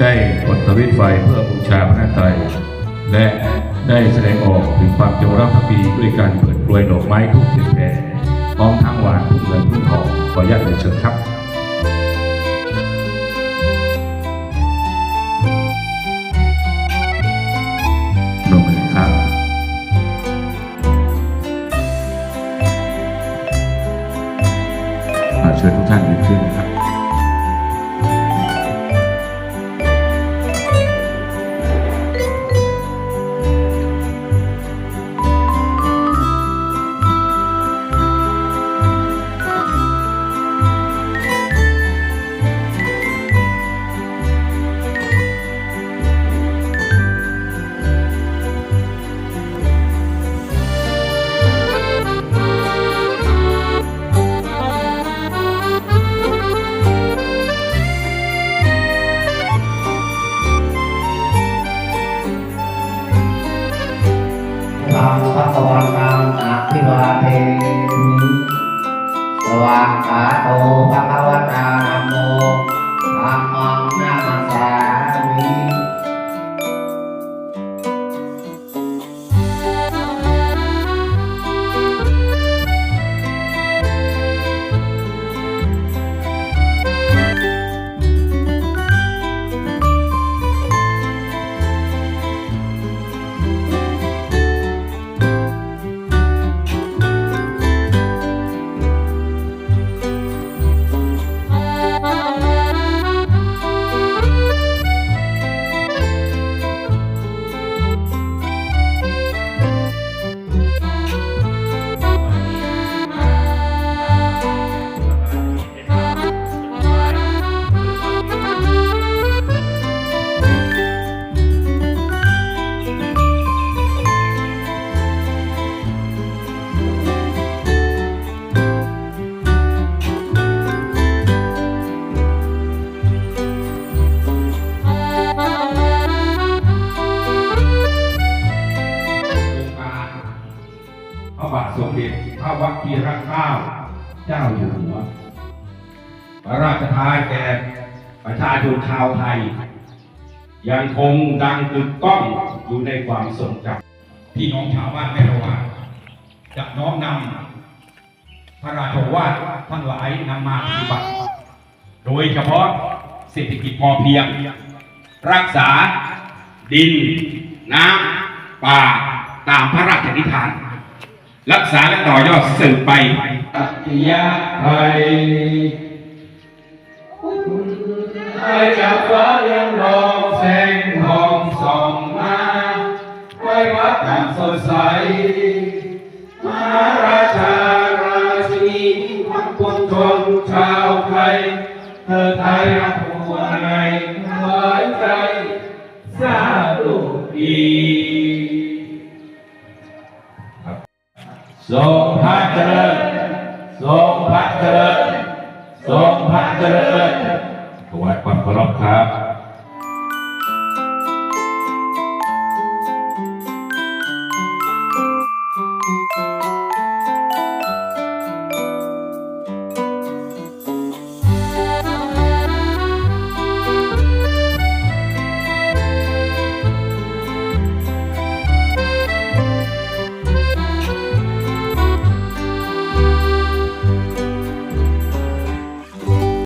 ได้กดสวิตไฟเพื่อบูชาพระนาไตรัยและได้แสดงออกถึงความจงรักภักดีด้วยการเปิดกลวยดอกไม้ทุกสิบแผ่พร้อมทั้งหวานทุกเงินทุกทองขออนุญาตเรียนเชิญครับ สมเด็จพระวชิรเกล้าเจ้าอยู่หัวพระราชทานแก่ประชาชนชาวไทย ยังคงดังกึกก้องอยู่ในความทรงจำพี่น้องชาวบ้านแม่ละวาจะน้อมนำพระราชวาททั้งหลายนำมาปฏิบัติ โดยเฉพาะเศรษฐกิจพอเพียง รักษาดิน น้ำป่าตามพระราชนิทาน รักษาและต่อยอดสืบไปตัติยะไทยไอจากฟ้ายังรองแสงทองส่องมาไว้วัดอย่างสดใสมหาราชาราชินีทั้งปวงชนชาวไทยเธอไทยรักหัวในหวายใจสาธุดี ทรงพระเจริญทรงพระเจริญทรงพระเจริญถวายความเคารพครับ